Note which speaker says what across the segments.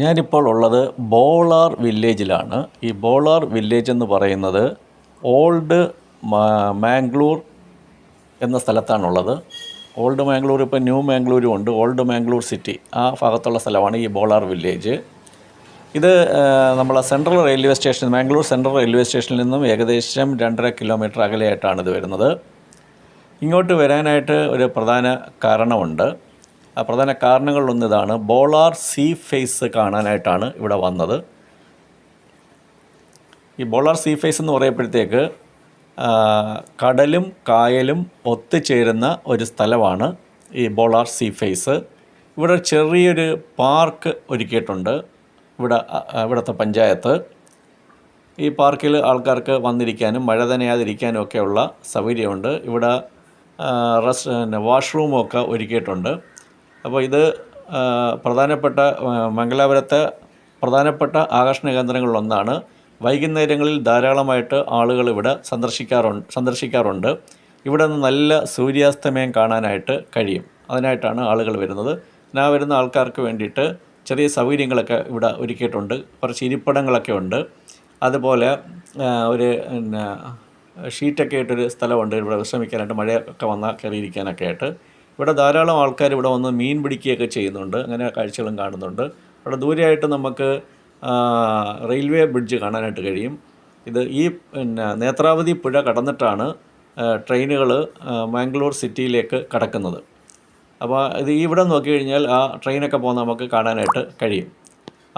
Speaker 1: ഞാനിപ്പോൾ ഉള്ളത് ബോളാർ വില്ലേജിലാണ്. ഈ ബോളാർ വില്ലേജ് എന്ന് പറയുന്നത് ഓൾഡ് മാംഗ്ലൂർ എന്ന സ്ഥലത്താണുള്ളത്. ഓൾഡ് മാംഗ്ലൂർ ഇപ്പോൾ ന്യൂ മാംഗ്ലൂരും ഉണ്ട്. ഓൾഡ് മാംഗ്ലൂർ സിറ്റി ആ ഭാഗത്തുള്ള സ്ഥലമാണ് ഈ ബോളാർ വില്ലേജ്. ഇത് നമ്മളെ central railway station Mangalore central railway സ്റ്റേഷനിൽ നിന്നും ഏകദേശം രണ്ടര കിലോമീറ്റർ അകലെയായിട്ടാണ് ഇത് വരുന്നത്. ഇങ്ങോട്ട് വരാനായിട്ട് ഒരു പ്രധാന കാരണമുണ്ട്. പ്രധാന കാരണങ്ങളിലൊന്ന് ഇതാണ് ബോളാർ സീ ഫേസ് കാണാനായിട്ടാണ് ഇവിടെ വന്നത്. ഈ ബോളാർ സീ ഫേസ് എന്ന് പറയുമ്പോഴത്തേക്ക് ആ, കടലും കായലും ഒത്തുചേരുന്ന ഒരു സ്ഥലമാണ് ഈ ബോളാർ സീ ഫേസ്. ഇവിടെ ചെറിയൊരു പാർക്ക് ഒരുക്കിയിട്ടുണ്ട് ഇവിടെ ഇവിടുത്തെ പഞ്ചായത്ത്. ഈ പാർക്കിൽ ആൾക്കാർക്ക് വന്നിരിക്കാനും മഴ നനയാതിരിക്കാനും ഒക്കെയുള്ള സൗകര്യമുണ്ട്. ഇവിടെ റെസ്റ്റ് വാഷ്റൂമൊക്കെ ഒരുക്കിയിട്ടുണ്ട്. അപ്പോൾ ഇത് പ്രധാനപ്പെട്ട മംഗലാപുരത്ത് പ്രധാനപ്പെട്ട ആകർഷണ കേന്ദ്രങ്ങളിലൊന്നാണ്. വൈകുന്നേരങ്ങളിൽ ധാരാളമായിട്ട് ആളുകൾ ഇവിടെ സന്ദർശിക്കാറുണ്ട് സന്ദർശിക്കാറുണ്ട്. ഇവിടെ നിന്ന് നല്ല സൂര്യാസ്തമയം കാണാനായിട്ട് കഴിയും. അതിനായിട്ടാണ് ആളുകൾ വരുന്നത്. ആ വരുന്ന ആൾക്കാർക്ക് വേണ്ടിയിട്ട് ചെറിയ സൗകര്യങ്ങളൊക്കെ ഇവിടെ ഒരുക്കിയിട്ടുണ്ട്. കുറച്ച് ഇരിപ്പിടങ്ങളൊക്കെ ഉണ്ട്. അതുപോലെ ഒരു പിന്നെ ഷീറ്റൊക്കെ ആയിട്ടൊരു സ്ഥലമുണ്ട്. ഇവിടെ വിശ്രമിക്കാനായിട്ട് മഴയൊക്കെ വന്നാൽ കയറിയിരിക്കാനൊക്കെ ആയിട്ട്. ഇവിടെ ധാരാളം ആൾക്കാർ ഇവിടെ വന്ന് മീൻ പിടിക്കുകയൊക്കെ ചെയ്യുന്നുണ്ട്. അങ്ങനെ കാഴ്ചകളും കാണുന്നുണ്ട്. ഇവിടെ ദൂരെയായിട്ട് നമുക്ക് റെയിൽവേ ബ്രിഡ്ജ് കാണാനായിട്ട് കഴിയും. ഇത് ഈ പിന്നെ നേത്രാവതി പുഴ കടന്നിട്ടാണ് ട്രെയിനുകൾ മാംഗ്ലൂർ സിറ്റിയിലേക്ക് കടക്കുന്നത്. അപ്പോൾ ഇത് ഇവിടെ നോക്കി കഴിഞ്ഞാൽ ആ ട്രെയിനൊക്കെ പോകുന്ന നമുക്ക് കാണാനായിട്ട് കഴിയും.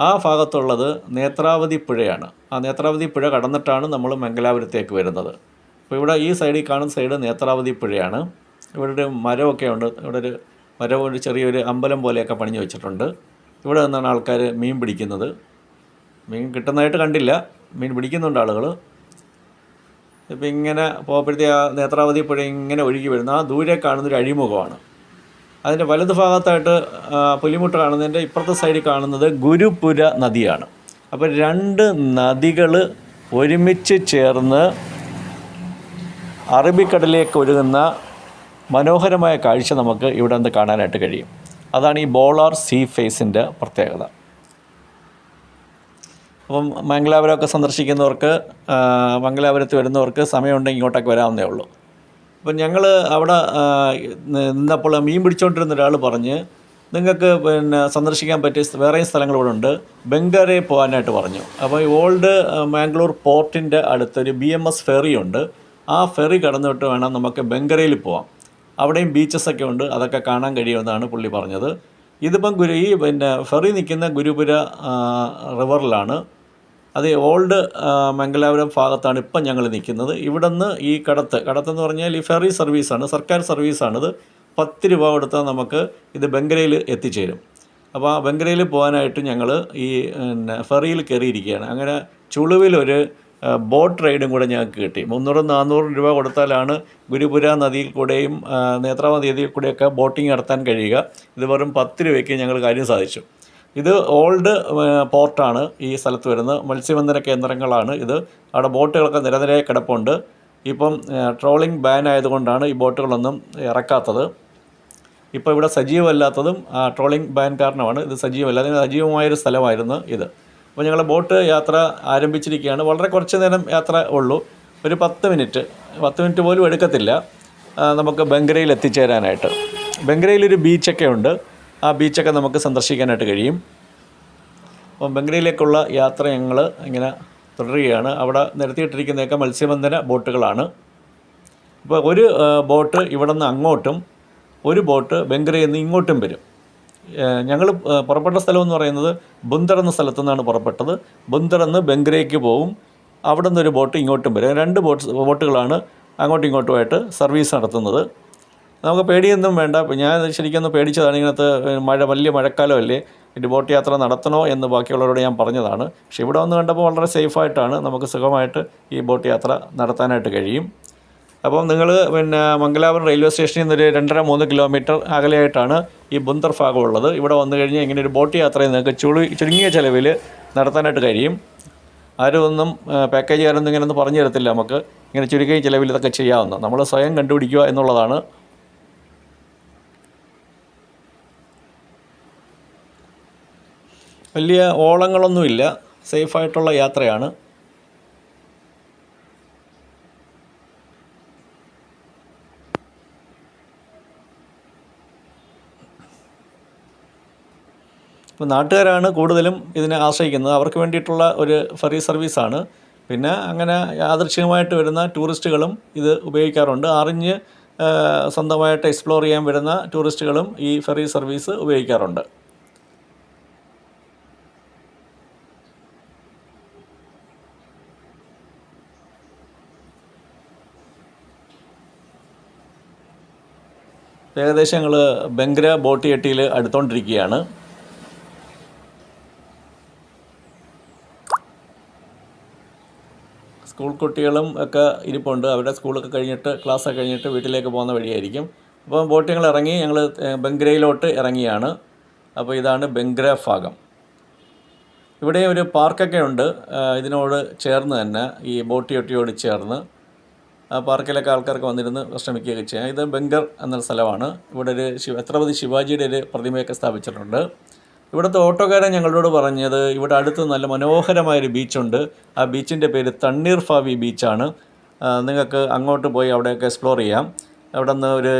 Speaker 1: ആ ഭാഗത്തുള്ളത് നേത്രാവതി പുഴയാണ്. ആ നേത്രാവതി പുഴ കടന്നിട്ടാണ് നമ്മൾ മംഗലാപുരത്തേക്ക് വരുന്നത്. അപ്പോൾ ഇവിടെ ഈ സൈഡിൽ കാണുന്ന സൈഡ് നേത്രാവതി പുഴയാണ്. ഇവിടെ ഒരു മരമൊക്കെ ഉണ്ട്. ഇവിടെ ഒരു മരം ഒരു ചെറിയൊരു അമ്പലം പോലെയൊക്കെ പണിഞ്ഞു വെച്ചിട്ടുണ്ട്. ഇവിടെ നിന്നാണ് ആൾക്കാർ മീൻ പിടിക്കുന്നത്. മീൻ കിട്ടുന്നതായിട്ട് കണ്ടില്ല. മീൻ പിടിക്കുന്നുണ്ട് ആളുകൾ ഇപ്പം ഇങ്ങനെ പോകുമ്പോഴത്തേ ആ നേത്രാവതി പുഴ ഇങ്ങനെ ഒഴുകി വരുന്ന. ആ ദൂരെ കാണുന്നൊരു അഴിമുഖമാണ്. അതിന്റെ വലത് ഭാഗത്തായിട്ട് പുലിമുട്ട് കാണുന്നതിന്റെ ഇപ്പുറത്തെ സൈഡിൽ കാണുന്നത് ഗുരുപുര നദിയാണ്. അപ്പോൾ രണ്ട് നദികൾ ഒരുമിച്ച് ചേർന്ന് അറബിക്കടലിലേക്ക് ഒഴുകുന്ന മനോഹരമായ കാഴ്ച നമുക്ക് ഇവിടെ നിന്ന് കാണാനായിട്ട് കഴിയും. അതാണ് ഈ ബോളാർ സീ ഫേസിന്റെ പ്രത്യേകത. അപ്പം മംഗലാപുരമൊക്കെ സന്ദർശിക്കുന്നവർക്ക് മംഗലാപുരത്ത് വരുന്നവർക്ക് സമയമുണ്ടെങ്കിൽ ഇങ്ങോട്ടൊക്കെ വരാവുന്നേ ഉള്ളൂ. അപ്പം ഞങ്ങൾ അവിടെ നിന്നപ്പോൾ മീൻ പിടിച്ചുകൊണ്ടിരുന്ന ഒരാൾ പറഞ്ഞ് നിങ്ങൾക്ക് പിന്നെ സന്ദർശിക്കാൻ പറ്റിയ വേറെയും സ്ഥലങ്ങൾ ഇവിടെ ഉണ്ട്. ബംഗാരെ പോകാനായിട്ട് പറഞ്ഞു. അപ്പോൾ ഈ ഓൾഡ് മാംഗ്ലൂർ പോർട്ടിന്റെ അടുത്തൊരു ബി എം എസ് ഫെറി ഉണ്ട്. ആ ഫെറി കടന്നിട്ട് വേണം നമുക്ക് ബംഗരയിൽ പോവാം. അവിടെയും ബീച്ചസൊക്കെ ഉണ്ട്. അതൊക്കെ കാണാൻ കഴിയുമെന്നാണ് പുള്ളി പറഞ്ഞത്. ഇതിപ്പം ഗുരു ഈ പിന്നെ ഫെറി നിൽക്കുന്ന ഗുരുപുര റിവറിലാണ് അത് ഓൾഡ് മംഗലാപുരം ഭാഗത്താണ് ഇപ്പം ഞങ്ങൾ നിൽക്കുന്നത്. ഇവിടുന്ന് ഈ കടത്ത് കടത്തെന്ന് പറഞ്ഞാൽ ഈ ഫെറി സർവീസാണ് സർക്കാർ സർവീസാണിത് പത്ത് രൂപ കൊടുത്താൽ നമുക്ക് ഇത് ബംഗരയിൽ എത്തിച്ചേരും. അപ്പോൾ ആ ബംഗരയിൽ പോകാനായിട്ട് ഞങ്ങൾ ഈ പിന്നെ ഫെറിയിൽ കയറിയിരിക്കുകയാണ്. അങ്ങനെ ചുളുവിലൊരു ബോട്ട് റൈഡും കൂടെ ഞങ്ങൾക്ക് കിട്ടി. മുന്നൂറ് നാനൂറ് രൂപ കൊടുത്താലാണ് ഗുരുപുര നദിയിൽ കൂടെയും നേത്രാവതി നദിയിൽ കൂടെയൊക്കെ ബോട്ടിംഗ് നടത്താൻ കഴിയുക. ഇത് വെറും പത്ത് രൂപയ്ക്ക് ഞങ്ങൾ കാര്യം സാധിച്ചു. ഇത് ഓൾഡ് പോർട്ടാണ് ഈ സ്ഥലത്ത് വരുന്നത്. മത്സ്യബന്ധന കേന്ദ്രങ്ങളാണ് ഇത്. അവിടെ ബോട്ടുകളൊക്കെ നിരനിരയായി കിടപ്പുണ്ട്. ഇപ്പം ട്രോളിംഗ് ബാൻ ആയതുകൊണ്ടാണ് ഈ ബോട്ടുകളൊന്നും ഇറക്കാത്തത്. ഇപ്പോൾ ഇവിടെ സജീവമല്ലാത്തതും ട്രോളിംഗ് ബാൻ കാരണമാണ് ഇത് സജീവമല്ല അതിന് സജീവമായൊരു സ്ഥലമായിരുന്നു ഇത്. അപ്പോൾ ഞങ്ങൾ ബോട്ട് യാത്ര ആരംഭിച്ചിരിക്കുകയാണ്. വളരെ കുറച്ച് നേരം യാത്ര ഉള്ളൂ. ഒരു പത്ത് മിനിറ്റ്. പത്ത് മിനിറ്റ് പോലും എടുക്കത്തില്ല. നമുക്ക് ബംഗരയിൽ എത്തിച്ചേരാനായിട്ട്. ബംഗരയിലൊരു ബീച്ചൊക്കെ ഉണ്ട്. ആ ബീച്ചൊക്കെ നമുക്ക് സന്ദർശിക്കാനായിട്ട് കഴിയും. അപ്പം ബംഗരയിലേക്കുള്ള യാത്ര ഞങ്ങൾ ഇങ്ങനെ തുടരുകയാണ്. അവിടെ നിരത്തിയിട്ടിരിക്കുന്നതൊക്കെ മത്സ്യബന്ധന ബോട്ടുകളാണ്. അപ്പോൾ ഒരു ബോട്ട് ഇവിടെ നിന്ന് അങ്ങോട്ടും ഒരു ബോട്ട് ബംഗരയിൽ നിന്ന് ഇങ്ങോട്ടും വരും. ഞങ്ങൾ പുറപ്പെട്ട സ്ഥലം എന്ന് പറയുന്നത് ബുന്ദർ എന്ന സ്ഥലത്തു നിന്നാണ് പുറപ്പെട്ടത്. ബുന്ദർ എന്ന് ബംഗ്രേക്ക് പോവും. അവിടെ നിന്നൊരു ബോട്ട് ഇങ്ങോട്ടും വരും. രണ്ട് ബോട്ട് ബോട്ടുകളാണ് അങ്ങോട്ടും ഇങ്ങോട്ടുമായിട്ട് സർവീസ് നടത്തുന്നത്. നമുക്ക് പേടിയൊന്നും വേണ്ട. ഞാൻ ശരിക്കും ഒന്ന് പേടിച്ചതാണ് ഇങ്ങനത്തെ മഴ വലിയ മഴക്കാലമല്ലേ. ഇത് ബോട്ട് യാത്ര നടത്തണോ എന്ന് ബാക്കിയുള്ളവരോട് ഞാൻ പറഞ്ഞതാണ്. പക്ഷേ ഇവിടെ വന്ന് കണ്ടപ്പോൾ വളരെ സേഫായിട്ടാണ് നമുക്ക് സുഖമായിട്ട് ഈ ബോട്ട് യാത്ര നടത്താനായിട്ട് കഴിയും. അപ്പം നിങ്ങൾ പിന്നെ മംഗലാപുരം റെയിൽവേ സ്റ്റേഷനിൽ നിന്നൊരു രണ്ടര മൂന്ന് കിലോമീറ്റർ അകലെയായിട്ടാണ് ഈ ബുന്തർ ഭാഗം ഉള്ളത്. ഇവിടെ വന്നു കഴിഞ്ഞാൽ ഇങ്ങനെ ഒരു ബോട്ട് യാത്ര നിങ്ങൾക്ക് ചുളി ചുരുങ്ങിയ ചിലവിൽ നടത്താനായിട്ട് കഴിയും. ആരും ഒന്നും പാക്കേജുകാരൊന്നും ഇങ്ങനെ ഒന്നും പറഞ്ഞു തരത്തില്ല നമുക്ക്. ഇങ്ങനെ ചുരുങ്ങിയ ചിലവിൽ ഇതൊക്കെ ചെയ്യാവുന്ന നമ്മൾ സ്വയം കണ്ടുപിടിക്കുക എന്നുള്ളതാണ്. വലിയ ഓളങ്ങളൊന്നുമില്ല. സേഫായിട്ടുള്ള യാത്രയാണ്. ഇപ്പോൾ നാട്ടുകാരാണ് കൂടുതലും ഇതിനെ ആശ്രയിക്കുന്നത്. അവർക്ക് വേണ്ടിയിട്ടുള്ള ഒരു ഫെറി സർവീസാണ് പിന്നെ അങ്ങനെ യാദൃശ്ചികമായിട്ട് വരുന്ന ടൂറിസ്റ്റുകളും ഇത് ഉപയോഗിക്കാറുണ്ട്. അറിഞ്ഞ് സ്വന്തമായിട്ട് എക്സ്പ്ലോർ ചെയ്യാൻ വരുന്ന ടൂറിസ്റ്റുകളും ഈ ഫെറി സർവീസ് ഉപയോഗിക്കാറുണ്ട്. ഏകദേശം ഞങ്ങൾ ബംഗ്ര ബോട്ട് ജെട്ടിയിൽ അടുത്തോണ്ടിരിക്കുകയാണ്. സ്കൂൾ കുട്ടികളും ഒക്കെ ഇരിപ്പുണ്ട്. അവരുടെ സ്കൂളൊക്കെ കഴിഞ്ഞിട്ട് ക്ലാസ്സൊക്കെ കഴിഞ്ഞിട്ട് വീട്ടിലേക്ക് പോകുന്ന വഴിയായിരിക്കും. അപ്പോൾ ബോട്ട് ഞങ്ങൾ ഇറങ്ങി ഞങ്ങൾ ബംഗ്രയിലോട്ട് ഇറങ്ങിയാണ്. അപ്പോൾ ഇതാണ് ബംഗ്ര ഭാഗം. ഇവിടെ ഒരു പാർക്കൊക്കെ ഉണ്ട്. ഇതിനോട് ചേർന്ന് തന്നെ ഈ ബോട്ട് യൊട്ടിയോട് ചേർന്ന്. ആ പാർക്കിലൊക്കെ ആൾക്കാർക്ക് വന്നിരുന്ന് വിശ്രമിക്കുകയൊക്കെ ചെയ്യാം. ഇത് ബംഗർ എന്നൊരു സ്ഥലമാണ്. ഇവിടെ ഒരു ശിവ ഛത്രപതി ശിവാജിയുടെ ഒരു പ്രതിമയൊക്കെ സ്ഥാപിച്ചിട്ടുണ്ട്. ഇവിടുത്തെ ഓട്ടോക്കാരൻ ഞങ്ങളോട് പറഞ്ഞത് ഇവിടെ അടുത്ത് നല്ല മനോഹരമായൊരു ബീച്ചുണ്ട്. ആ ബീച്ചിന്റെ പേര് തണ്ണീർ ഫാവി ബീച്ചാണ്. നിങ്ങൾക്ക് അങ്ങോട്ട് പോയി അവിടെയൊക്കെ എക്സ്പ്ലോർ ചെയ്യാം. അവിടെ നിന്ന് ഒരു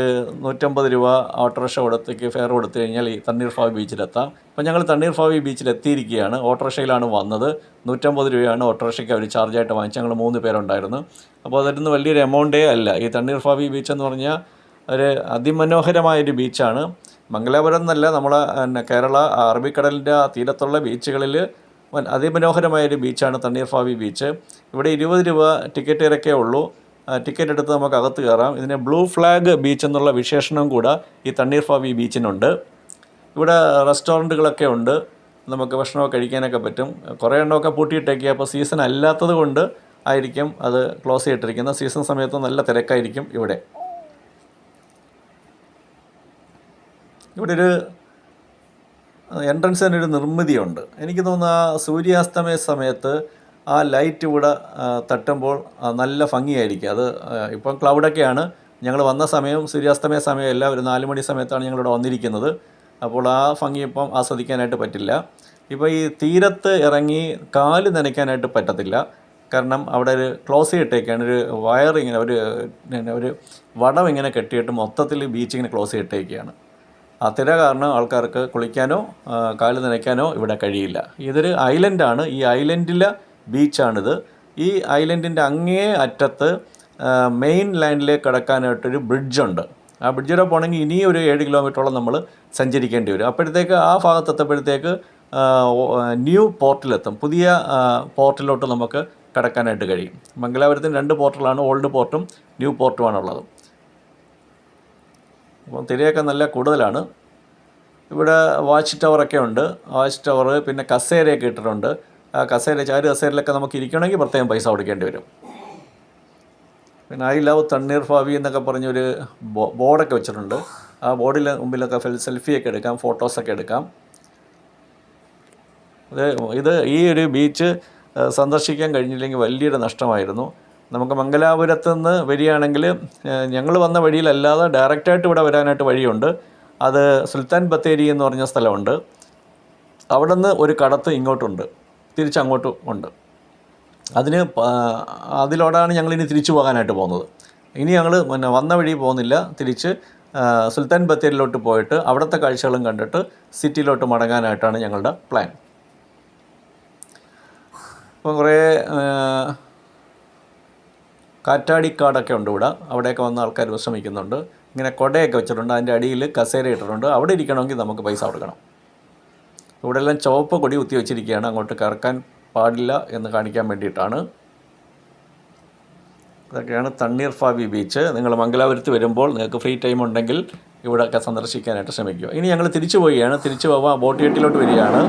Speaker 1: നൂറ്റമ്പത് രൂപ ഓട്ടോറിക്ഷ കൊടുത്തേക്ക് ഫെയർ കൊടുത്തു കഴിഞ്ഞാൽ ഈ തണ്ണീർ ഫാവി ബീച്ചിലെത്താം. അപ്പോൾ ഞങ്ങൾ തണ്ണീർ ഫാവി ബീച്ചിൽ എത്തിയിരിക്കുകയാണ് ഓട്ടോറിക്ഷയിലാണ് വന്നത്. നൂറ്റമ്പത് രൂപയാണ് ഓട്ടോറിക്ഷയ്ക്ക് അവർ ചാർജായിട്ട് വാങ്ങിച്ചത്. ഞങ്ങൾ മൂന്ന് പേരുണ്ടായിരുന്നു. അപ്പോൾ അതിരുന്ന് വലിയൊരു എമൗണ്ടേ അല്ല. ഈ തണ്ണീർ ഫാവി ബീച്ച് എന്ന് പറഞ്ഞാൽ ഒരു അതിമനോഹരമായൊരു ബീച്ചാണ്. മംഗലാപുരം എന്നല്ല നമ്മളെ പിന്നെ കേരള അറബിക്കടലിന്റെ ആ തീരത്തുള്ള ബീച്ചുകളിൽ അതിമനോഹരമായൊരു ബീച്ചാണ് തണ്ണീർ ഫാവി ബീച്ച്. ഇവിടെ ഇരുപത് രൂപ ടിക്കറ്റ് ഇറക്കേ ഉള്ളൂ. ടിക്കറ്റ് എടുത്ത് നമുക്ക് അകത്ത് കയറാം. ഇതിന് ബ്ലൂ ഫ്ലാഗ് ബീച്ച് എന്നുള്ള വിശേഷണം കൂടെ ഈ തണ്ണീർ ഫാവി ബീച്ചിനുണ്ട്. ഇവിടെ റെസ്റ്റോറന്റുകളൊക്കെ ഉണ്ട്. നമുക്ക് ഭക്ഷണമൊക്കെ കഴിക്കാനൊക്കെ പറ്റും. കുറേ എണ്ണമൊക്കെ പൂട്ടിയിട്ടേക്കുക അപ്പോൾ സീസൺ അല്ലാത്തത് കൊണ്ട് ആയിരിക്കും അത് ക്ലോസ് ചെയ്തിട്ടിരിക്കുന്നത്. സീസൺ സമയത്ത് നല്ല തിരക്കായിരിക്കും ഇവിടെ. ഇവിടെ ഒരു എൻട്രൻസിന് ഒരു നിർമ്മിതിയുണ്ട്. എനിക്ക് തോന്നുന്നു ആ സൂര്യാസ്തമയ സമയത്ത് ആ ലൈറ്റ് ഇവിടെ തട്ടുമ്പോൾ നല്ല ഭംഗിയായിരിക്കും. അത് ഇപ്പം ക്ലൗഡൊക്കെയാണ് ഞങ്ങൾ വന്ന സമയം സൂര്യാസ്തമയ സമയമല്ല ഒരു നാല് മണി സമയത്താണ് ഞങ്ങളിവിടെ വന്നിരിക്കുന്നത്. അപ്പോൾ ആ ഭംഗി ഇപ്പം ആസ്വദിക്കാനായിട്ട് പറ്റില്ല. ഇപ്പോൾ ഈ തീരത്ത് ഇറങ്ങി കാൽ നനയ്ക്കാനായിട്ട് പറ്റത്തില്ല. കാരണം അവിടെ ഒരു ക്ലോസ് ചെയ്തിട്ടേക്കാണ് ഒരു വയർ ഇങ്ങനെ ഒരു ഒരു വടം ഇങ്ങനെ കെട്ടിയിട്ട് മൊത്തത്തിൽ ബീച്ച് ഇങ്ങനെ ക്ലോസ് ചെയ്തിട്ടേക്കാണ് ആ തിര കാരണം ആൾക്കാർക്ക് കുളിക്കാനോ കാൽ നനയ്ക്കാനോ ഇവിടെ കഴിയില്ല. ഇതൊരു ഐലൻഡാണ്. ഈ ഐലൻഡിലെ ബീച്ചാണിത്. ഈ ഐലൻഡിന്റെ അങ്ങേ അറ്റത്ത് മെയിൻ ലാൻഡിലേക്ക് കടക്കാനായിട്ടൊരു ബ്രിഡ്ജുണ്ട്. ആ ബ്രിഡ്ജിലൂടെ പോകണമെങ്കിൽ ഇനിയും ഒരു ഏഴ് കിലോമീറ്ററോളം നമ്മൾ സഞ്ചരിക്കേണ്ടി വരും. അപ്പോഴത്തേക്ക് ആ ഭാഗത്തെത്തപ്പോഴത്തേക്ക് ന്യൂ പോർട്ടിലെത്തും. പുതിയ പോർട്ടിലോട്ട് നമുക്ക് കടക്കാനായിട്ട് കഴിയും. മംഗലാപുരത്തിന് രണ്ട് പോർട്ടുകളാണ്. Old പോർട്ടും new പോർട്ടുമാണുള്ളത്. അപ്പോൾ തിരയൊക്കെ നല്ല കൂടുതലാണ്. ഇവിടെ വാച്ച് ടവറൊക്കെ ഉണ്ട്. വാച്ച് ടവർ പിന്നെ കസേരയൊക്കെ ഇട്ടിട്ടുണ്ട്. ആ കസേര ചാരു കസേരയിലൊക്കെ നമുക്ക് ഇരിക്കണമെങ്കിൽ പ്രത്യേകം പൈസ കൊടുക്കേണ്ടി വരും. പിന്നെ ഐ ലവ് തണ്ണീർ ഫാവി എന്നൊക്കെ പറഞ്ഞൊരു ബോർഡൊക്കെ വെച്ചിട്ടുണ്ട്. ആ ബോർഡിൽ മുമ്പിലൊക്കെ സെൽഫിയൊക്കെ എടുക്കാം ഫോട്ടോസൊക്കെ എടുക്കാം. ഇത് ഈ ഒരു ബീച്ച് സന്ദർശിക്കാൻ കഴിഞ്ഞില്ലെങ്കിൽ വലിയൊരു നഷ്ടമായിരുന്നു. നമുക്ക് മംഗലാപുരത്ത് നിന്ന് വരികയാണെങ്കിൽ ഞങ്ങൾ വന്ന വഴിയിലല്ലാതെ ഡയറക്റ്റായിട്ട് ഇവിടെ വരാനായിട്ട് വഴിയുണ്ട്. അത് സുൽത്താൻ ബത്തേരി എന്ന് പറഞ്ഞ സ്ഥലമുണ്ട്. അവിടെ നിന്ന് ഒരു കടത്ത് ഇങ്ങോട്ടുണ്ട്. തിരിച്ചങ്ങോട്ടും ഉണ്ട്. അതിന് അതിലോടാണ് ഞങ്ങളിനി തിരിച്ചു പോകാനായിട്ട് പോകുന്നത്. ഇനി ഞങ്ങൾ പിന്നെ വന്ന വഴി പോകുന്നില്ല. തിരിച്ച് സുൽത്താൻ ബത്തേരിയിലോട്ട് പോയിട്ട് അവിടുത്തെ കാഴ്ചകളും കണ്ടിട്ട് സിറ്റിയിലോട്ട് മടങ്ങാനായിട്ടാണ് ഞങ്ങളുടെ പ്ലാൻ. അപ്പം കുറേ കാറ്റാടിക്കാടൊക്കെ ഉണ്ട് ഇവിടെ. അവിടെയൊക്കെ വന്ന ആൾക്കാർ വിശ്രമിക്കുന്നുണ്ട്. ഇങ്ങനെ കൊടയൊക്കെ വെച്ചിട്ടുണ്ട്. അതിന്റെ അടിയിൽ കസേര ഇട്ടിട്ടുണ്ട്. അവിടെ ഇരിക്കണമെങ്കിൽ നമുക്ക് പൈസ കൊടുക്കണം. ഇവിടെ എല്ലാം ചുവപ്പ് കൊടി കുത്തി വെച്ചിരിക്കുകയാണ്. അങ്ങോട്ട് കറക്കാൻ പാടില്ല എന്ന് കാണിക്കാൻ വേണ്ടിയിട്ടാണ്. ഇതൊക്കെയാണ് തണ്ണീർ ഫാവി ബീച്ച്. നിങ്ങൾ മംഗലാപുരത്ത് വരുമ്പോൾ നിങ്ങൾക്ക് ഫ്രീ ടൈം ഉണ്ടെങ്കിൽ ഇവിടെയൊക്കെ സന്ദർശിക്കാനായിട്ട് ശ്രമിക്കുക. ഇനി ഞങ്ങൾ തിരിച്ചു പോവുകയാണ്. തിരിച്ചു പോവാൻ ബോട്ട് ജെട്ടിയിലോട്ട് വരികയാണ്.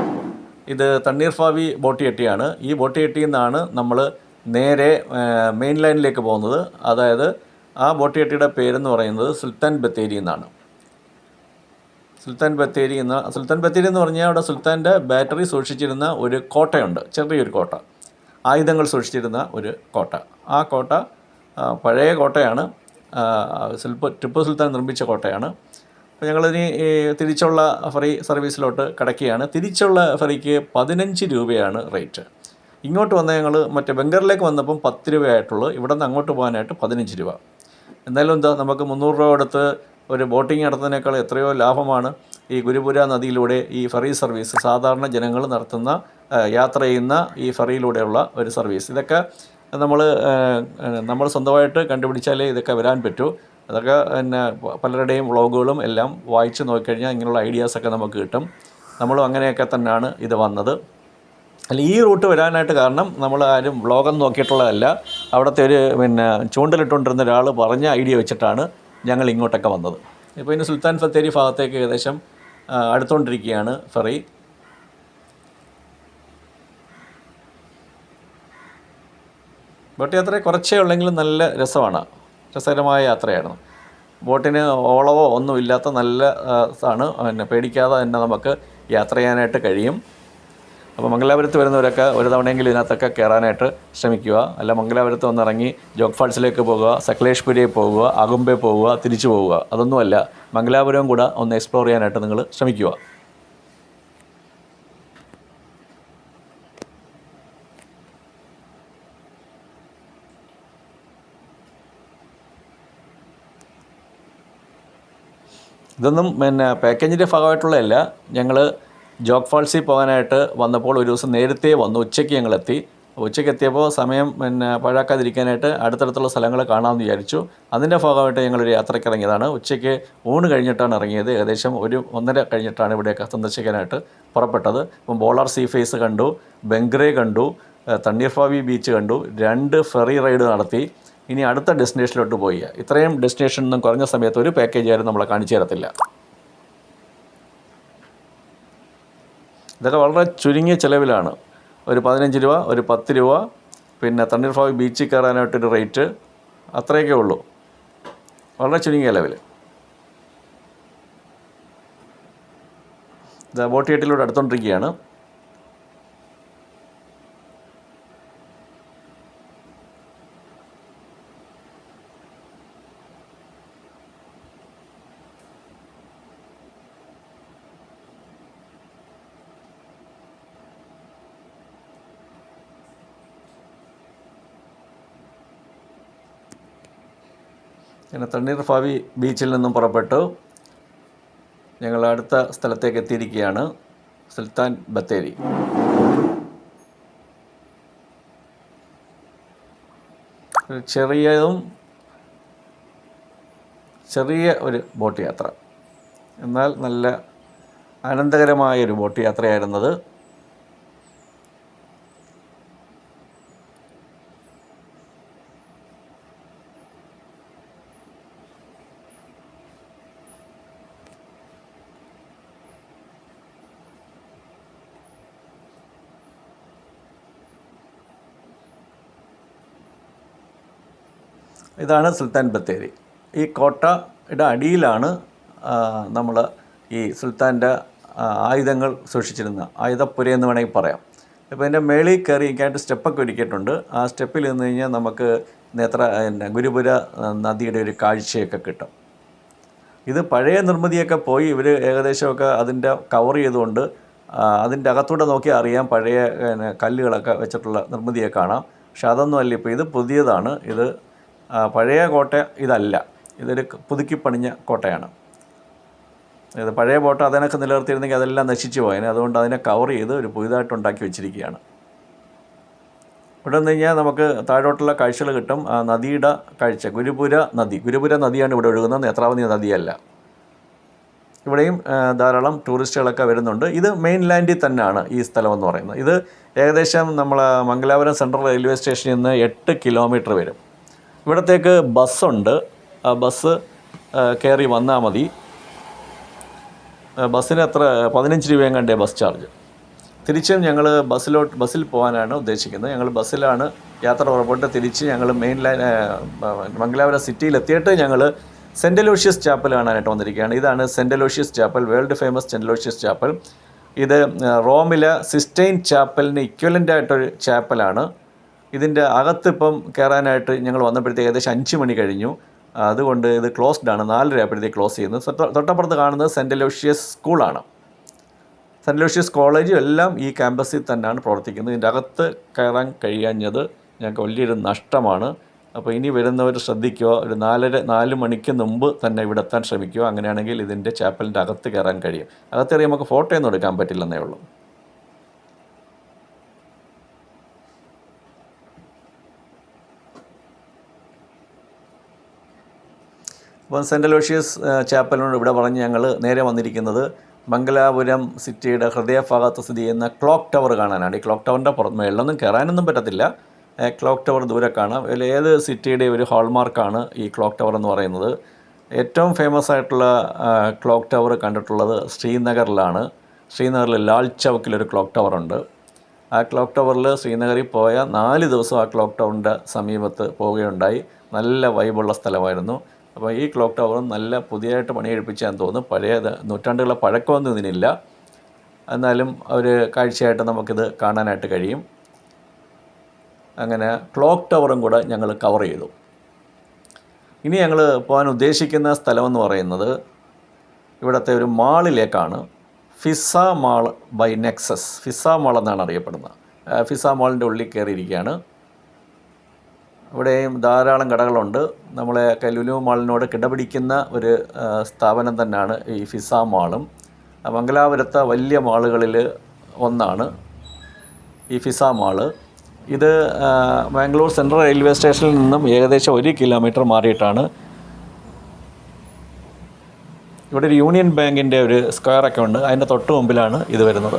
Speaker 1: ഇത് തണ്ണീർ ഫാവി ബോട്ട് ഈ ബോട്ട് ജെട്ടിയിൽ നിന്നാണ് നമ്മൾ നേരെ മെയിൻ ലൈനിലേക്ക് പോകുന്നത്. അതായത് ആ ബോട്ടിയട്ടിയുടെ പേരെന്ന് പറയുന്നത് സുൽത്താൻ ബത്തേരി എന്നാണ്. സുൽത്താൻ ബത്തേരി എന്ന സുൽത്താൻ ബത്തേരി എന്ന് പറഞ്ഞാൽ അവിടെ സുൽത്താന്റെ ബാറ്ററി സൂക്ഷിച്ചിരുന്ന ഒരു കോട്ടയുണ്ട്. ചെറിയൊരു കോട്ട. ആയുധങ്ങൾ സൂക്ഷിച്ചിരുന്ന ഒരു കോട്ട. ആ കോട്ട പഴയ കോട്ടയാണ്. സുൽപ്പ ടിപ്പു സുൽത്താൻ നിർമ്മിച്ച കോട്ടയാണ്. അപ്പോൾ ഞങ്ങളിനി തിരിച്ചുള്ള ഫ്രീ സർവീസിലോട്ട് കിടക്കുകയാണ്. തിരിച്ചുള്ള ഫ്രീക്ക് പതിനഞ്ച് രൂപയാണ് റേറ്റ്. ഇങ്ങോട്ട് വന്ന ഞങ്ങൾ മറ്റേ ബംഗറിലേക്ക് വന്നപ്പം പത്ത് രൂപയായിട്ടുള്ളൂ. ഇവിടെ നിന്ന് അങ്ങോട്ട് പോകാനായിട്ട് പതിനഞ്ച് രൂപ. എന്തായാലും എന്താ നമുക്ക് മുന്നൂറ് രൂപ എടുത്ത് ഒരു ബോട്ടിംഗ് നടത്തുന്നതിനേക്കാൾ എത്രയോ ലാഭമാണ് ഈ ഗുരുപുര നദിയിലൂടെ ഈ ഫെറി സർവീസ്. സാധാരണ ജനങ്ങൾ നടത്തുന്ന യാത്ര ചെയ്യുന്ന ഈ ഫെറിയിലൂടെയുള്ള ഒരു സർവീസ്. ഇതൊക്കെ നമ്മൾ നമ്മൾ സ്വന്തമായിട്ട് കണ്ടുപിടിച്ചാലേ ഇതൊക്കെ വരാൻ പറ്റൂ. അതൊക്കെ പിന്നെ പലരുടെയും വ്ളോഗുകളും എല്ലാം വായിച്ച് നോക്കിക്കഴിഞ്ഞാൽ ഇങ്ങനെയുള്ള ഐഡിയാസൊക്കെ നമുക്ക് കിട്ടും. നമ്മളും അങ്ങനെയൊക്കെ തന്നെയാണ് ഇത് വന്നത്. അല്ല ഈ റൂട്ട് വരാനായിട്ട് കാരണം നമ്മൾ ആരും ബ്ലോഗം നോക്കിയിട്ടുള്ളതല്ല. അവിടുത്തെ ഒരു പിന്നെ ചൂണ്ടലിട്ടുകൊണ്ടിരുന്ന ഒരാൾ പറഞ്ഞ ഐഡിയ വെച്ചിട്ടാണ് ഞങ്ങൾ ഇങ്ങോട്ടൊക്കെ വന്നത്. ഇപ്പോൾ ഇനി സുൽത്താൻ ഫത്തേരി ഭാഗത്തേക്ക് ഏകദേശം അടുത്തുകൊണ്ടിരിക്കുകയാണ് ഫെറി. ബോട്ട് യാത്ര കുറച്ചേ ഉള്ളെങ്കിലും നല്ല രസമാണ്. രസകരമായ യാത്രയായിരുന്നു. ബോട്ടിന് ഓളവോ ഒന്നും ഇല്ലാത്ത നല്ല ഇതാണ് പിന്നെ പേടിക്കാതെ തന്നെ നമുക്ക് യാത്ര ചെയ്യാനായിട്ട് കഴിയും. അപ്പോൾ മംഗലാപുരത്ത് വരുന്നവരൊക്കെ ഒരു തവണയെങ്കിലും ഇതിനകത്തൊക്കെ കയറാനായിട്ട് ശ്രമിക്കുക. അല്ല മംഗലാപുരത്ത് വന്നിറങ്ങി ജോഗ് ഫാൾസിലേക്ക് പോകുക സകലേഷ്പുരയിൽ പോകുക അകുംബെ പോവുക തിരിച്ചു പോവുക. അതൊന്നുമല്ല മംഗലാപുരം കൂടെ ഒന്ന് എക്സ്പ്ലോർ ചെയ്യാനായിട്ട് നിങ്ങൾ ശ്രമിക്കുക. ഇതൊന്നും പിന്നെ പാക്കേജിന്റെ ഭാഗമായിട്ടുള്ളതല്ല. ഞങ്ങൾ ജോഗ് ഫാൾസിൽ പോകാനായിട്ട് വന്നപ്പോൾ ഒരു ദിവസം നേരത്തെ വന്നു. ഉച്ചയ്ക്ക് ഞങ്ങളെത്തി ഉച്ചയ്ക്ക് എത്തിയപ്പോൾ സമയം പിന്നെ പാഴാക്കാതിരിക്കാനായിട്ട് അടുത്തടുത്തുള്ള സ്ഥലങ്ങൾ കാണാമെന്ന് വിചാരിച്ചു. അതിന്റെ ഭാഗമായിട്ട് ഞങ്ങളൊരു യാത്രയ്ക്ക് ഇറങ്ങിയതാണ്. ഉച്ചയ്ക്ക് ഊണ് കഴിഞ്ഞിട്ടാണ് ഇറങ്ങിയത്. ഏകദേശം ഒരു ഒന്നര കഴിഞ്ഞിട്ടാണ് ഇവിടെയൊക്കെ സന്ദർശിക്കാനായിട്ട് പുറപ്പെട്ടത്. അപ്പം ബോളാർ സീ ഫേസ് കണ്ടു ബംഗ്രെ കണ്ടു തണ്ണീർഫാവി ബീച്ച് കണ്ടു രണ്ട് ഫെറി റൈഡ് നടത്തി. ഇനി അടുത്ത ഡെസ്റ്റിനേഷനിലോട്ട് പോയി. ഇത്രയും ഡെസ്റ്റിനേഷൻ ഒന്നും കുറഞ്ഞ സമയത്ത് ഒരു പാക്കേജ് ആരും നമ്മളെ കാണിച്ചു തരത്തില്ല. ഇതൊക്കെ വളരെ ചുരുങ്ങിയ ചിലവിലാണ്. ഒരു പതിനഞ്ച് രൂപ ഒരു പത്ത് രൂപ പിന്നെ തണ്ണീർ തണ്ണീർഫാവ് ബീച്ചിൽ കയറാനായിട്ടൊരു റേറ്റ് അത്രയൊക്കെ ഉള്ളൂ. വളരെ ചുരുങ്ങിയ ചിലവിൽ ഇത് ബോട്ട് എട്ടിലൂടെ അടുത്തോണ്ടിരിക്കുകയാണ്. പിന്നെ തണ്ണീർഫാവി ബീച്ചിൽ നിന്നും പുറപ്പെട്ടു. ഞങ്ങൾ അടുത്ത സ്ഥലത്തേക്ക് എത്തിയിരിക്കുകയാണ്. സുൽത്താൻ ബത്തേരി. ചെറിയതും ചെറിയ ഒരു ബോട്ട് യാത്ര. എന്നാൽ നല്ല ആനന്ദകരമായ ഒരു ബോട്ട് യാത്രയായിരുന്നത് ഇതാണ് സുൽത്താൻ ബത്തേരി. ഈ കോട്ടയുടെ അടിയിലാണ് നമ്മൾ ഈ സുൽത്താന്റെ ആയുധങ്ങൾ സൂക്ഷിച്ചിരുന്ന ആയുധപ്പുര എന്ന് വേണമെങ്കിൽ പറയാം. ഇപ്പോൾ ഇതിന്റെ മേളിൽ കയറി ഇരിക്കാനായിട്ട് സ്റ്റെപ്പൊക്കെ ഒരുക്കിയിട്ടുണ്ട്. ആ സ്റ്റെപ്പിൽ നിന്ന് കഴിഞ്ഞാൽ നമുക്ക് നേത്ര പിന്നെ ഗുരുപുര നദിയുടെ ഒരു കാഴ്ചയൊക്കെ കിട്ടും. ഇത് പഴയ നിർമ്മിതിയൊക്കെ പോയി ഇവർ ഏകദേശമൊക്കെ അതിന്റെ കവർ ചെയ്തുകൊണ്ട് അതിന്റെ അകത്തൂടെ നോക്കിയാൽ അറിയാം. പഴയ കല്ലുകളൊക്കെ വെച്ചിട്ടുള്ള നിർമ്മിതിയെ കാണാം. പക്ഷെ അതൊന്നും അല്ല ഇപ്പോൾ ഇത് പുതിയതാണ്. ഇത് പഴയ കോട്ട ഇതല്ല. ഇതൊരു പുതുക്കി പണിഞ്ഞ കോട്ടയാണ്. ഇത് പഴയ കോട്ട അതിനൊക്കെ നിലനിർത്തിയിരുന്നെങ്കിൽ അതെല്ലാം നശിച്ചു പോയതിനെ അതുകൊണ്ട് അതിനെ കവർ ചെയ്ത് ഒരു പുതിയതായിട്ട് ഉണ്ടാക്കി വെച്ചിരിക്കുകയാണ്. ഇവിടെ നിന്ന് കഴിഞ്ഞാൽ നമുക്ക് താഴോട്ടുള്ള കാഴ്ചകൾ കിട്ടും. ആ നദിയുടെ കാഴ്ച. ഗുരുപുര നദി. ഗുരുപുര നദിയാണ് ഇവിടെ ഒഴുകുന്നത്. നേത്രാവതി നദിയല്ല. ഇവിടെയും ധാരാളം ടൂറിസ്റ്റുകളൊക്കെ വരുന്നുണ്ട്. ഇത് മെയിൻ ലാൻഡിൽ തന്നെയാണ് ഈ സ്ഥലം എന്ന് പറയുന്നത്. ഇത് ഏകദേശം നമ്മൾ മംഗലാപുരം സെൻട്രൽ റെയിൽവേ സ്റ്റേഷനിൽ നിന്ന് എട്ട് കിലോമീറ്റർ വരും. ഇവിടത്തേക്ക് ബസ്സുണ്ട്. ബസ് കയറി വന്നാൽ മതി. ബസ്സിന് എത്ര പതിനഞ്ച് രൂപയും കണ്ടേ ബസ് ചാർജ്. തിരിച്ചും ഞങ്ങൾ ബസ്സിലോട്ട് ബസ്സിൽ പോകാനാണ് ഉദ്ദേശിക്കുന്നത്. ഞങ്ങൾ ബസ്സിലാണ് യാത്ര പുറപ്പെട്ട് തിരിച്ച് ഞങ്ങൾ മെയിൻ ലൈൻ മംഗലാപുരം സിറ്റിയിൽ എത്തിയിട്ട് ഞങ്ങൾ സെന്റ് ലൂഷ്യസ് ചാപ്പൽ കാണാനായിട്ട് വന്നിരിക്കുകയാണ്. ഇതാണ് saint Lucius chapel world famous saint Lucius chapel. ഇത് റോമിലെ സിസ്റ്റൈൻ ചാപ്പലിന് ഇക്വലന്റ് ആയിട്ടൊരു ചാപ്പലാണ്. ഇതിന്റെ അകത്ത് ഇപ്പം കയറാനായിട്ട് ഞങ്ങൾ വന്നപ്പോഴത്തേക്ക് ഏകദേശം അഞ്ച് മണി കഴിഞ്ഞു. അതുകൊണ്ട് ഇത് ക്ലോസ്ഡ് ആണ്. നാലര ആയപ്പോഴത്തേക്ക് ക്ലോസ് ചെയ്യുന്നത് തൊട്ട- തൊട്ടപ്പുറത്ത് കാണുന്നത് സെന്റ് ലൂഷ്യസ് സ്കൂളാണ് സെന്റ് ലൂഷ്യസ് കോളേജും എല്ലാം ഈ ക്യാമ്പസിൽ തന്നെയാണ് പ്രവർത്തിക്കുന്നത്. ഇതിന്റെ അകത്ത് കയറാൻ കഴിയാഞ്ഞത് ഞങ്ങൾക്ക് വലിയൊരു നഷ്ടമാണ്. അപ്പോൾ ഇനി വരുന്നവർ ശ്രദ്ധിക്കുക. ഒരു നാലര നാല് മണിക്ക് മുമ്പ് തന്നെ ഇവിടെ എത്താൻ ശ്രമിക്കുക. അങ്ങനെയാണെങ്കിൽ ഇതിന്റെ ചാപ്പലിന്റെ അകത്ത് കയറാൻ കഴിയും. അകത്തേറിയ നമുക്ക് ഫോട്ടോ ഒന്നും എടുക്കാൻ പറ്റില്ലെന്നേ ഉള്ളൂ. അപ്പോൾ സെന്റ് അലോഷ്യസ് ചാപ്പലിനോട് ഇവിടെ പറഞ്ഞ് ഞങ്ങൾ നേരെ വന്നിരിക്കുന്നത് മംഗലാപുരം സിറ്റിയുടെ ഹൃദയഭാഗത്ത് സ്ഥിതി ചെയ്യുന്ന ക്ലോക്ക് ടവർ കാണാനാണ്. ഈ ക്ലോക്ക് ടവറിന്റെ പുറത്ത് മേളിലൊന്നും കയറാനൊന്നും പറ്റത്തില്ല. ക്ലോക്ക് ടവർ ദൂരെ കാണാം അതിൽ ഏത് സിറ്റിയുടെ ഒരു ഹോൾമാർക്കാണ് ഈ ക്ലോക്ക് ടവർ എന്ന് പറയുന്നത്. ഏറ്റവും ഫേമസ് ആയിട്ടുള്ള ക്ലോക്ക് ടവർ കണ്ടിട്ടുള്ളത് ശ്രീനഗറിലാണ്. ശ്രീനഗറിൽ ലാൽ ചൗക്കിലൊരു ക്ലോക്ക് ടവർ ഉണ്ട്. ആ ക്ലോക്ക് ടവറിൽ ശ്രീനഗറിൽ പോയ നാല് ദിവസം ആ ക്ലോക്ക് ടവറിന്റെ സമീപത്ത് പോവുകയുണ്ടായി. നല്ല വൈബുള്ള സ്ഥലമായിരുന്നു. അപ്പോൾ ഈ ക്ലോക്ക് ടവറും നല്ല പുതിയതായിട്ട് പണിയെടുപ്പിച്ചാന്ന് തോന്നുന്നു. പഴയ നൂറ്റാണ്ടുകളെ പഴക്കമൊന്നും ഇതിനില്ല. എന്നാലും ഒരു കാഴ്ചയായിട്ട് നമുക്കിത് കാണാനായിട്ട് കഴിയും. അങ്ങനെ ക്ലോക്ക് ടവറും കൂടെ ഞങ്ങൾ കവർ ചെയ്തു. ഇനി ഞങ്ങൾ പോകാൻ ഉദ്ദേശിക്കുന്ന സ്ഥലമെന്ന് പറയുന്നത് ഇവിടുത്തെ ഒരു മാളിലേക്കാണ്. Fiza mall by Nexus. Fiza mall എന്നാണ് അറിയപ്പെടുന്നത്. ഫിസ മാളിന്റെ ഉള്ളിൽ കയറിയിരിക്കുകയാണ്. ഇവിടെയും ധാരാളം കടകളുണ്ട്. നമ്മളെ കല്ലുലു ലുലു മാളിനോട് കിടപിടിക്കുന്ന ഒരു സ്ഥാപനം തന്നെയാണ് ഈ ഫിസ മാളും. മംഗലാപുരത്തെ വലിയ മാളുകളിൽ ഒന്നാണ് ഈ ഫിസ മാൾ. ഇത് ബാംഗ്ലൂർ സെൻട്രൽ റെയിൽവേ സ്റ്റേഷനിൽ നിന്നും ഏകദേശം ഒരു കിലോമീറ്റർ മാറിയിട്ടാണ്. ഇവിടെ ഒരു യൂണിയൻ ബാങ്കിന്റെ ഒരു സ്ക്വയറൊക്കെ ഉണ്ട്. അതിന്റെ തൊട്ട് മുമ്പിലാണ് ഇത് വരുന്നത്.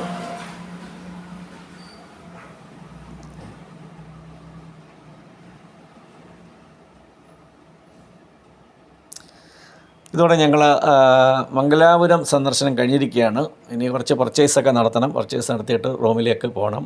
Speaker 1: ഇതോടെ ഞങ്ങൾ മംഗലാപുരം സന്ദർശനം കഴിഞ്ഞിരിക്കുകയാണ്. ഇനി കുറച്ച് പർച്ചേസൊക്കെ നടത്തണം. പർച്ചേസ് നടത്തിയിട്ട് റോമിലേക്ക് പോകണം.